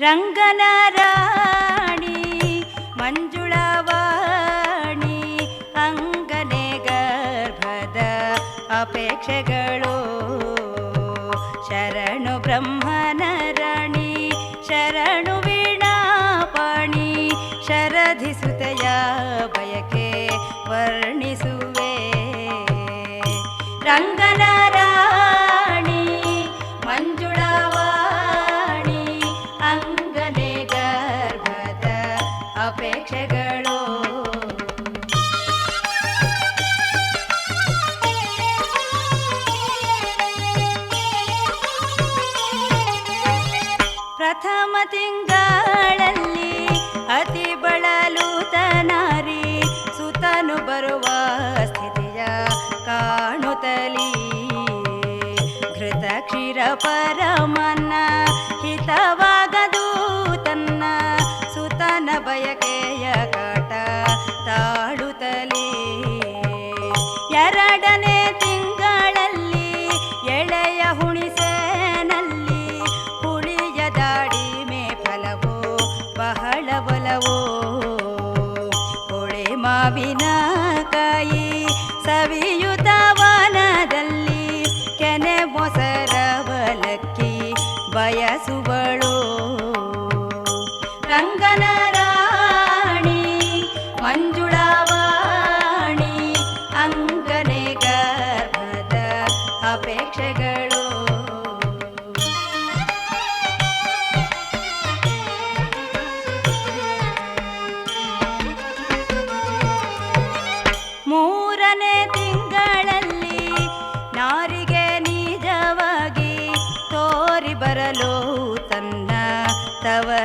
ರಂಗನ ರಾಣಿ ಮಂಜುಳವಾಣಿ ಅಂಗನೆ ಗರ್ಭದ ಅಪೇಕ್ಷೆಗಳು ಶರಣು ಬ್ರಹ್ಮನ ತಿಂಗಳಲ್ಲಿ ಅತಿ ಬಳಲುತನಾರಿ ಸುತನು ಬರುವ ಸ್ಥಿತಿಯ ಕಾಣುತ್ತಲೀ ಘೃತ ಕ್ಷೀರ ಪರಮನ್ನ ಹಿತವಾಗದು ತನ್ನ ಸುತನ ಬಯಕೆಯ ಕಾಟ ತಾಳುತ್ತಲೇ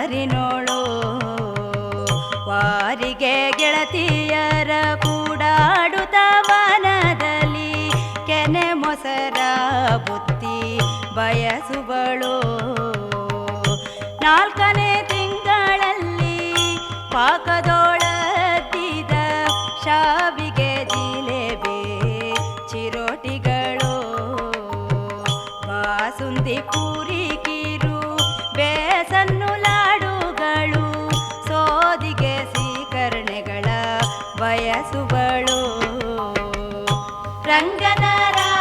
ತವರಿನೋಳು ವಾರಿಗೆ ಗೆಳತಿಯರ ಕೂಡಾಡುತ್ತ ವನದಲ್ಲಿ ಕೆನೆ ಮೊಸರ ಬುತ್ತಿ ಬಯಸುವಳು ನಾಲ್ಕನೇ ತಿಂಗಳಲ್ಲಿ ಪಾಕದೊಳದಿದ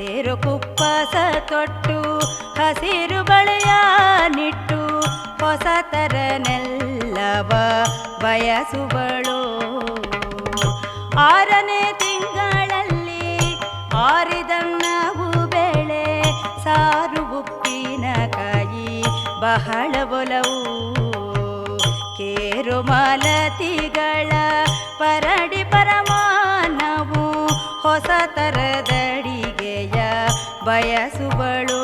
ಹಸಿರು ಕುಪ್ಪಸ ತೊಟ್ಟು, ಹಸಿರು ಬಳೆಯ ನಿಟ್ಟು ಹೊಸತರನೆಲ್ಲವ ಬಯಸುವಳು. ಆರನೇ ತಿಂಗಳಲ್ಲಿ ಆರಿದನ್ನವು ಬೆಳೆ ಸಾರು ಉಪ್ಪಿನಕಾಯಿ ಬಹಳ ಒಲವು. ಕೇರು ಮಾಲತಿಗಳ ಪರಡಿ ಪರಮಾನವು ಹೊಸ ತರದಡಿಗೆಯ ಬಯಸುವಳು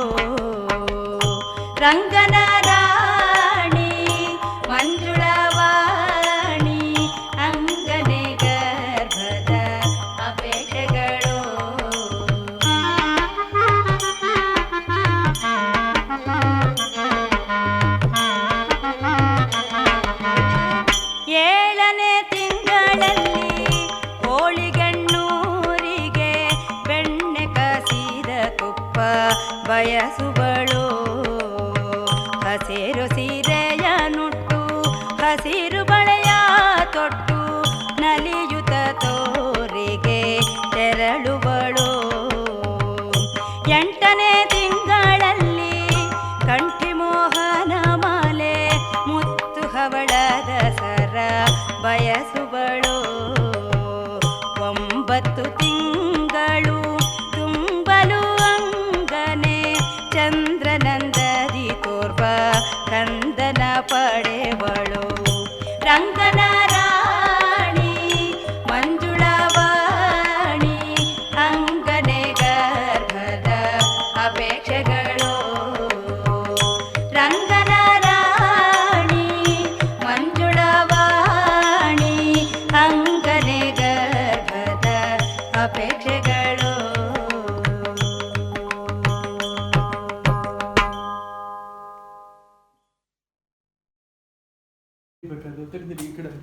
ರಂಗನ ಬಯಸುವಳು ಹಸಿರು ಸೀರೆಯ ನುಟ್ಟು, ಹಸಿರು ಬಳೆಯ ತೊಟ್ಟು, ನಲಿಯುತ ತೋರಿಗೆ ತೆರಳುವಳು ಎಂಟನೇ ತಿಂಗಳಲ್ಲಿ ಕಂಠಿ ಮೋಹನ ಮಾಲೆ, ಮುತ್ತು ಹವಳದ ಸರ ಬಯಸುವಳು ಒಂಬತ್ತು ತಿಂಗಳು రంగనారాణి ಮಂಜುಳವಾಣಿ ಅಂಗನೆ ಗರ್ಭದ ಅಪೇಕ್ಷೆಗಳು ರಂಗನಾರಾಣಿ ಮಂಜುಳವಾಣಿ ಅಂಗನೆ ಗರ್ಭದ ಅಪೇಕ್ಷೆಗಳು ഒത്തിരി ലീക്കിടുന്നു